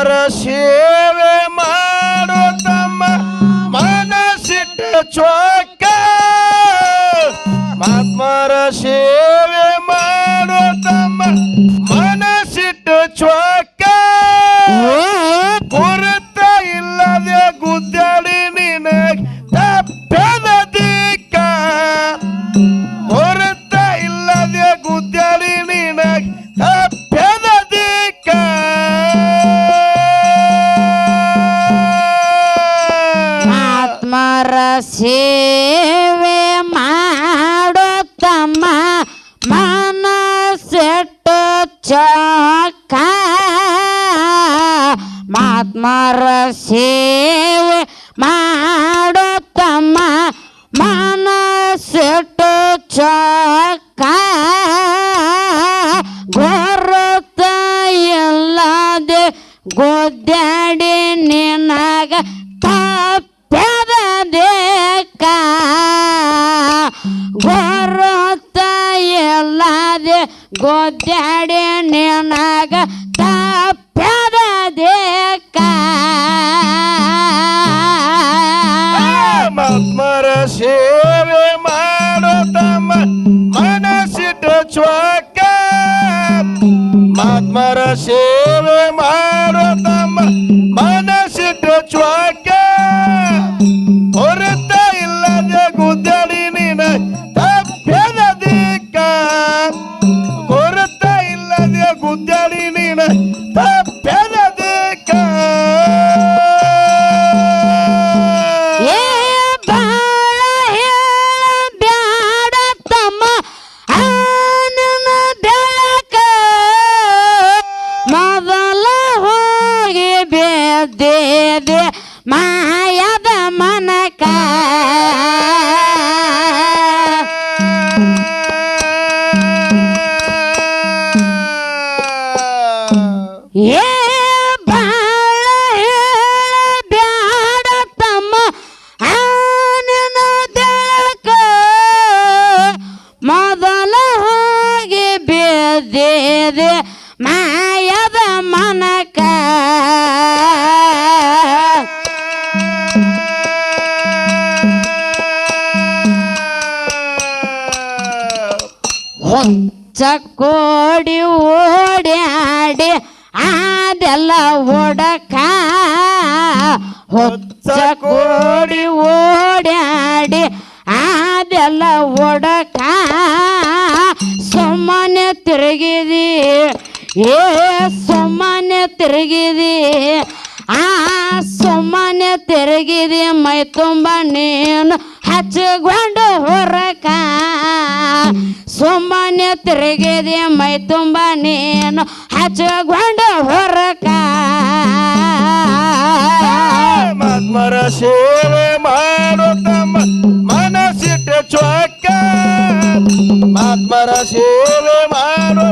ಮಹಾತ್ಮರ ಸೇವೆ ಮಾಡು ತಮ್ಮ ಮನಸ್ಸಿಟ್ಟ ಚೊಕ್ಕ ಸೇವೆ ಮಾಡುತ್ತಮ್ಮ. ಮನಸ್ಸಿಟ್ಟು ಚೊಕ್ಕ ಗೊರತ ಇಲ್ಲದೆ ಗೊದ್ದಾಡಿ ನಿನಗ ತಪ್ಪದ ದೇಕ ಗೊರತ ಇಲ್ಲದೆ ಗೊದ್ದಾಡಿ ನಿನಗ Marachê ಹೊಚ್ಚ ಕೋಡಿ ಓಡ್ಯಾಡಿ ಅದೆಲ್ಲ ಓಡಕ ಕೋಡಿ ಓಡ್ಯಾಡಿ ಅದೆಲ್ಲ ಓಡಕ ಸುಮ್ಮನೆ ತಿರುಗಿದಿ. ಏ ಸುಮ್ಮನೆ ತಿರುಗಿದಿ. ಆ ಸುಮ್ಮನೆ ತಿರುಗಿದೆ ಮೈ ತುಂಬ ನೀನು ಹಚ್ಚಿಕೊಂಡು ಹೊರಕ. ಸುಮ್ಮನೆ ತಿರುಗಿದೆ ಮೈ ತುಂಬ ನೀನು ಹಚ್ಚಿಕೊಂಡು ಹೊರಕ. ಮರ ಸೇವೆ ಮಾಡು ತಮ್ಮ ಮನಸ್ಸಿಟ್ಟ ಚೊಕ್ಕ. ಮಹಾತ್ಮರ ಸೇವೆ ಮಾಡು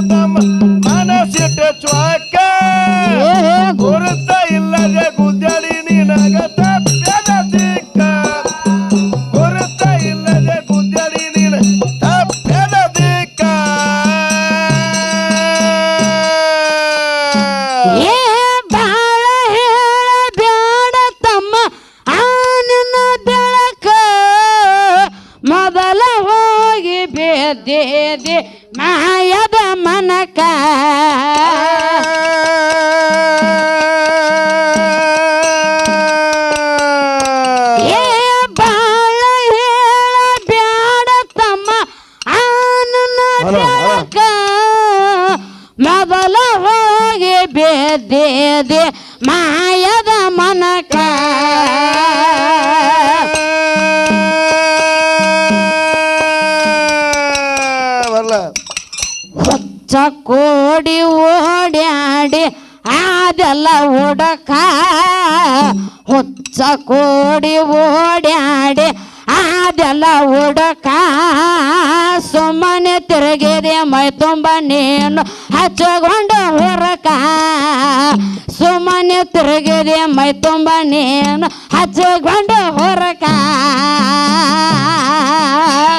ಬೇದೆ ಮಾಯದ ಮನಕ. ಮೊದಲ ಹೋಗಿ ಬೇದೇದೆ ಮಾಯದ ಮನಕ. ಕೋಡಿ ಓಡ್ಯಾಡಿ, ಅದೆಲ್ಲ ಹುಡಕ. ಹುಚ್ಚ ಕೋಡಿ ಓಡ್ಯಾಡಿ, ಅದೆಲ್ಲ ಹುಡಕ. ಸುಮ್ಮನೆ ತಿರುಗಿದೆ ಮೈ ತುಂಬ ನೀನು ಹಚ್ಚಗೊಂಡು ಹೊರಕ ಸುಮ್ಮನೆ ತಿರುಗಿದೆ ಮೈ ತುಂಬ ನೀನು ಹಚ್ಚಗೊಂಡು ಹೊರಕ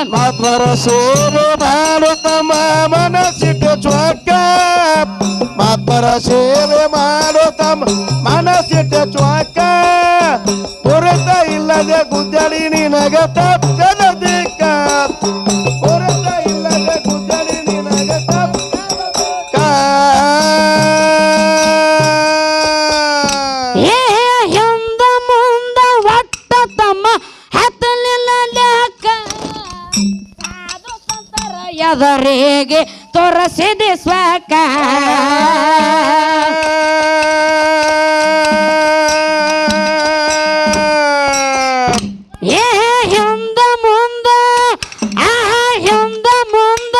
ಮಾತ್ಮರ ಸೇವೆ ಮಾಡು ತಮ್ಮ ಮನಸ್ಸಿಟ್ಟು ಚೊಕ್ಕ ಮಾತ್ರ ಸೇವೆ ಮಾಡೋ ತಮ್ಮ ಮನಸ್ಸಿಟ್ಟ ಚ್ವಾಕ ಪುರತ ಇಲ್ಲದೆ ಗುದ್ದಡಿ ನಿನಗ ತಪ್ಪದ. ಎದರಿಗೆ ತೋರಿಸಿದೆ ಸ್ವಕ. ಏ ಹಿಂದ ಮುಂದ ಆ ಹಿಂದ ಮುಂದ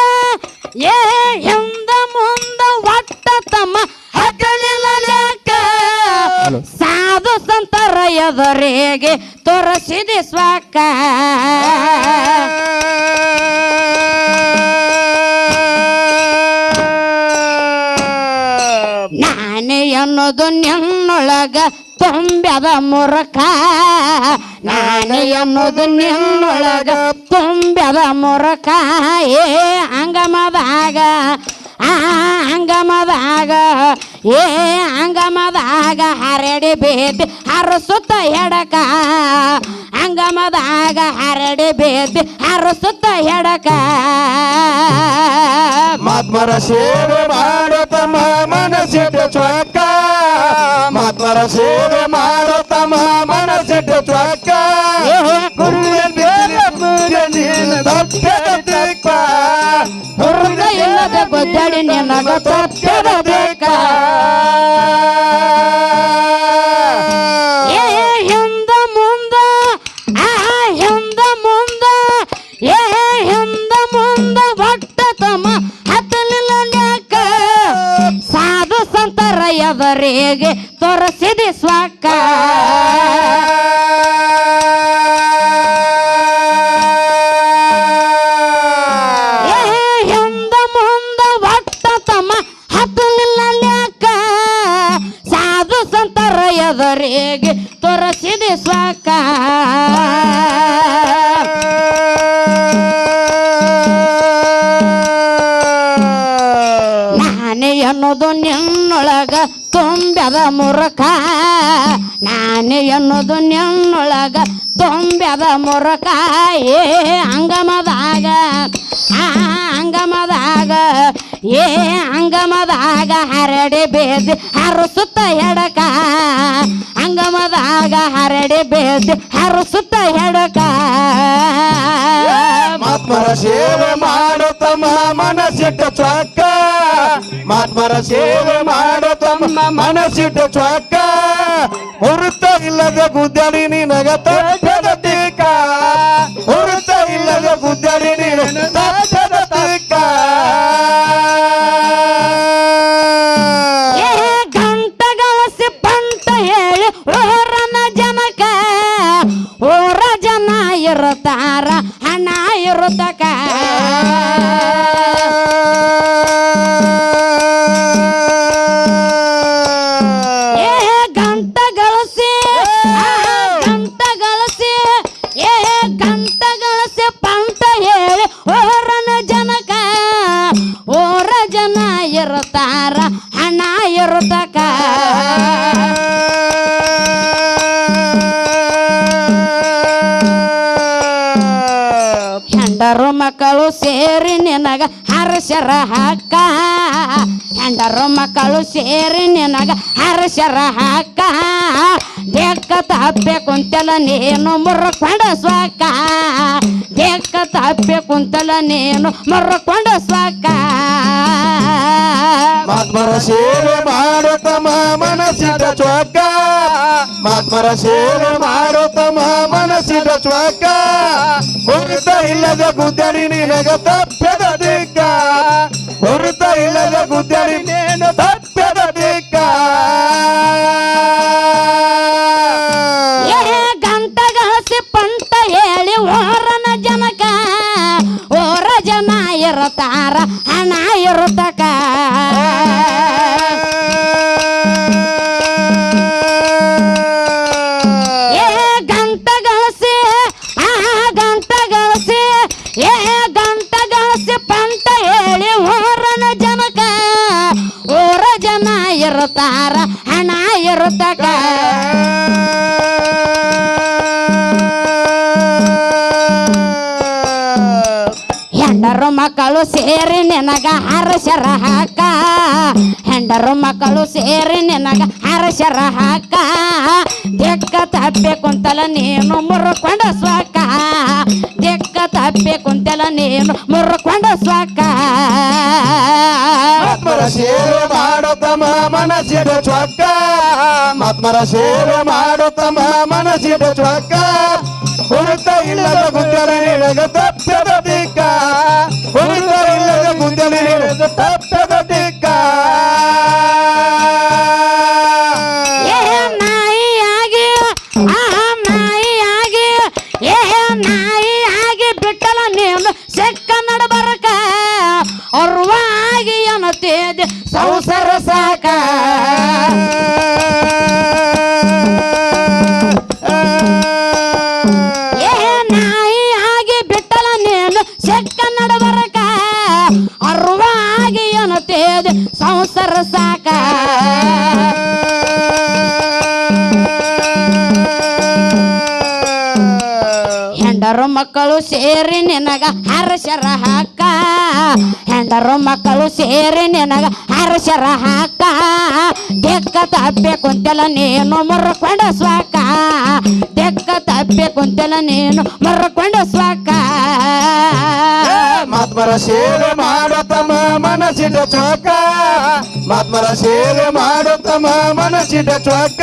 ಏ ಹಿಂದ ಮುಂದ ಒಟ್ಟ ತಮ್ಮ ಲೆಕ್ಕ ಸಾಧು ಸಂತರ ನಾನೇ ಅನ್ನೋದು ನಿನ್ನೊಳಗ ತುಂಬ್ಯದ ಮುರಕ. ನಾನೇ ಅನ್ನೋದು ನಿನ್ನೊಳಗ ತುಂಬ್ಯದ ಮುರಕ. ಏ ಅಂಗಮದಾಗ ಆ ಅಂಗಮದಾಗ ಏ ಅಂಗಮದಾಗ ಹರಡಿ ಬೇದಿ ಹರಸುತ್ತ ಹೆಡಕ. ಅಂಗಮದಾಗ ಹರಡಿ ಬೇದಿ ಹರಸುತ್ತ ಹೆಡಕ. ಮಾತ್ಮರ ಸೇವೆ ಮಾಡೋ ತಮ್ಮ ಮನಸ್ಸಿಟ್ಟ ಚ್ವಾಕ ಮಾತ್ಮರ ಸೇವೆ ಮಾಡೋ ತಮ್ಮ ಮನಸ್ಸಿಟ್ಟ ಚ್ವಾಕ ಗುರುವಿನ ಪೂಜೆ ನೀನು ತಪ್ಪದ ದಿಕ್ಕ ಹುರುಗ ಇಲ್ಲದ ಗೊದ್ದಡಿ ನಿನಗ ತಪ್ಪಿರಬೇಕ ಏ ಎದರಿಗೆ ತೋರಿಸಿದೆ ಸ್ವಾಕ. ಹಿಂದ ಮುಂದ ಒಟ್ಟ ತಮ್ಮ ಹತ್ತಲಿಲ್ಲ ಲ್ಯಾಕ ಸಾಧು ಸಂತರ ಎದರಿಗೆ ತೋರಿಸಿದೆ ಸ್ವಕಾ. ನಾನೇ ಅನ್ನೋದು ನಿನ್ನೊಳಗ ತುಂಬ್ಯದ ಮುರಕ. ನಾನೇ ಅನ್ನೋದು ನಿನ್ನೊಳಗ. ತುಂಬ್ಯದ ಮುರಕ. ಏ ಅಂಗಮದಾಗ ಆ ಅಂಗಮದಾಗ ಏ ಅಂಗಮದಾಗ ಹರಡಿ ಬೇದಿ ಹರಸುತ್ತ ಹೆಡಕ. ಅಂಗಮದಾಗ ಹರಡಿ ಬೇದಿ ಹರಸುತ್ತ ಹೆಡಕ. ಮಾತ್ಮರ ಸೇವೆ ತಮ್ಮ ಮನಸ್ಸಿಟ್ಟ ಚೊಕ್ಕ. ಮಾತ್ಮರ ಸೇವೆ ಮಾಡೋ ತಮ್ಮ ಮನಸ್ಸಿಟ್ಟ ಚೊಕ್ಕ. ಹುರುತ ಇಲ್ಲದ ಗುದ್ದಡಿ ನಿನಗ ತಪ್ಪದ ನಿನಗ ಹರ್ಷರ ಹಾಕ. ಹೆಂಡರು ಮಕ್ಕಳು ಸೇರಿ ನಿನಗ ಹರ್ಷರ ಹಾಕ. ಬೆಕ್ಕ ತಪ್ಪೆ ಕುಂತಲ ನೀನು ಮುರ್ಕೊಂಡ ಸ್ವಾಕ. ಬೆಕ್ಕ ತಪ್ಪೆ ಕುಂತಲ ನೀನು ಮರಕೊಂಡ ಸ್ವಾಕ ಮಾತ್ಮರ ಸೇವೆ ಮಾಡೋ ತಮ್ಮ ಮನಸ್ಸಿದ ಚೋಕ. ಮಾತ್ಮರ ಸೇವೆ ಮಾಡೋ ತಮ್ಮ ಮನಸ್ಸಿದ ಚೋಕ. ಹೊರತ ಇಲ್ಲದ ಗುದ್ದಡಿ ನಿನಗ ತಪ್ಪದ ದಿಕ್ಕ ಹೊರತ ಇಲ್ಲದ ಗುದ್ದಡಿ ನೇನು ತಪ್ಪದ ಏ ಗಂಟಗಳಸಿ ಪಂಟ ಹೇಳಿ ಓರನ ಜನಕ. ಓರ ಜನ ಇರುತ್ತಾರ, ಹಣ ಇರುತ್ತಕ. ಹೆಂಡರು ಮಕ್ಕಳು ಸೇರಿ ನಿನಗ ಹರಶರ ಹಾಕ. ಹೆಂಡರು ಮಕ್ಕಳು ಸೇರಿ ನಿನಗ ಹರಶರ ಹಾಕ. ದಿಕ್ಕ ತಪ್ಪೆ ಕುಂತಲ ನೀನು ಮುರುಕೊಂಡ ಸ್ವಾಕ ತೆಕ್ಕ ತಪ್ಪೆ ಕುಂತಲ ನೀನು ಮುರ್ಕೊಂಡ ಸ್ವಾಕ ಆತ್ಮರ ಸೇವೆ ಮಾಡುತ್ತಮ ಮನಸ್ಸಿಡ ಚೊಕ್ಕ. ಆತ್ಮರ ಸೇವೆ ಮಾಡುತ್ತಮ ಮನಸ್ಸಿಡ ಚೊಕ್ಕ. ಹುಡುತ ಇಲ್ಲದ ಗುದ್ದಲಿ ನಿನಗ ತಪ್ಪದ ದಿಕ್ಕ ಹುಡುತ ಇಲ್ಲದ ಸಂಸಾರ ಸಾಕ. ಹೆಂಡರು ಮಕ್ಕಳು ಸೇರಿ ನಿನಗ ಹರಶರ ಹಾಕ. ಹೆಂಡರು ಮಕ್ಕಳು ಸೇರಿ ನಿನಗ ಹರಶರ ಹಾಕ. ತೆಕ್ಕ ತಪ್ಪೆ ಕುಂತಲ ನೀನು ಮುರ್ಕೊಂಡ ಸ್ವಾಕ. ತೆಕ್ಕ ತಪ್ಪೆ ಕುಂತಲ ನೀನು ಮುರ್ಕೊಂಡ ಸ್ವಾಕ. ಮಾತ್ಮರ ಸೇವೆ ಮಾಡುತ್ತಮ ಮನಸ್ಸಿಡ ಚೊಕ್ಕ. ಮಾತ್ಮರ ಸೇವೆ ಮಾಡುತ್ತಮ ಮನಸ್ಸಿಡ ಚೊಕ್ಕ.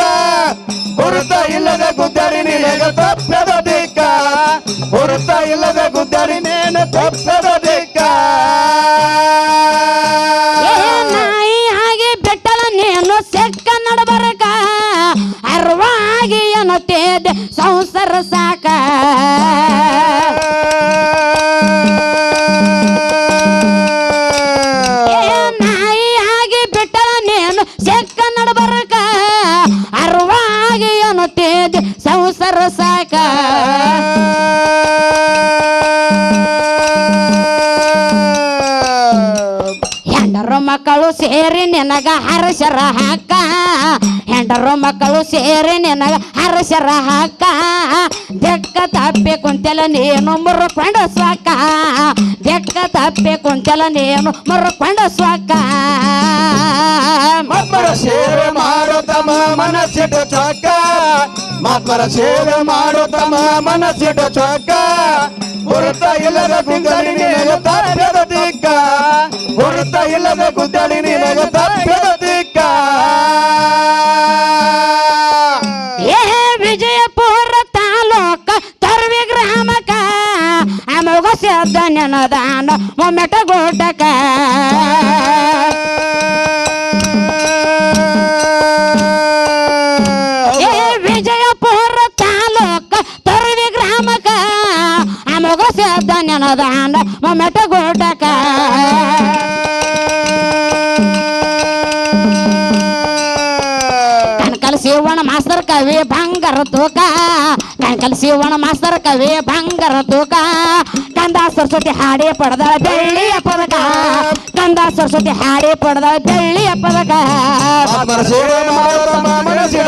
ಹುರುತ ಇಲ್ಲದ ಗುದ್ದರಿ ನಿನಗ ತಪ್ಪದ ದಿಕ್ಕ. ಹುರುತ ಇಲ್ಲದ ಗುದ್ದರಿ ನೇನ ತಪ್ಪದ ದಿಕ್ಕ. ನಾಯಿ ಹಾಗೆ ಬೆಟ್ಟಲ ನೀನು ಸೆಕ್ಕ ನಡಬರಕ. ಅರ್ವಾಗಿ ಅನ್ನತೇದೆ ಸಂಸಾರ ಸಾಕ ಹರಶರ ಹಾಕ. ಹೆಂಡರು ಮಕ್ಕಳು ಸೇರಿ ನಿನಗ ಹರಶರ ಹಾಕ. ಬೆಕ್ಕ ತಪ್ಪೆ ಕುಂತೆಲ ನೀನು ಮುರ್ಕೊಂಡ ಸ್ವಾಕ. ಬೆಕ್ಕ ತಪ್ಪೆ ಕುಂತೆಲ ನೀನು ಮುರ್ಕೊಂಡ ಸ್ವಾಕ. ಮಾತ್ಮರ ಸೇವೆ ಮಾಡುತ್ತಮ ಮನಸ್ಸಿಡ ಚೊಕ್ಕ ಮಾತ್ಮರ ಸೇವೆ ತಮ್ಮ ಮನಸ್ಸಿಟ್ಟು ಚೊಕ್ಕ ಹೊರತ ಇಲ್ಲದ ಗುದ್ದಲಿ ನಿನಗ ತಪ್ಪದ ದಿಕ್ಕ ಹೊರತ ಇಲ್ಲದ ಗುದ್ದಲಿ ನಿನಗ ತಪ್ಪದ ನೆನದಾನ ಮೊಮ್ಮೆಟ ಗೋಟಕ ವಿಜಯಪುರ ತಾಲೂಕ ತರವಿ ಗ್ರಾಮಕ ಅಮೋಗ ಸೇದ ನೆನದಾನ ಮೊಮ್ಮೆಟ ಗೋಟಕ ಕನಕಲ್ ಶಿವಣ ಮಾಸ್ತರ್ ಕವಿ ಬಂಗಾರ ತೂಕ. ಕನಕಲ್ ಒಣ ಮಾಸ್ತರ ಕವಿ ಬಂಗಾರ ತೂಕ. ಕಂದ ಸರಸ್ವತಿ ಹಾಡಿ ಪಡೆದ ಬೆಳ್ಳಿಯ ಪದಕ. ಕಂದ ಸರಸ್ವತಿ ಹಾಡಿ ಪಡೆದ ಬೆಳ್ಳಿಯ ಪದಕ.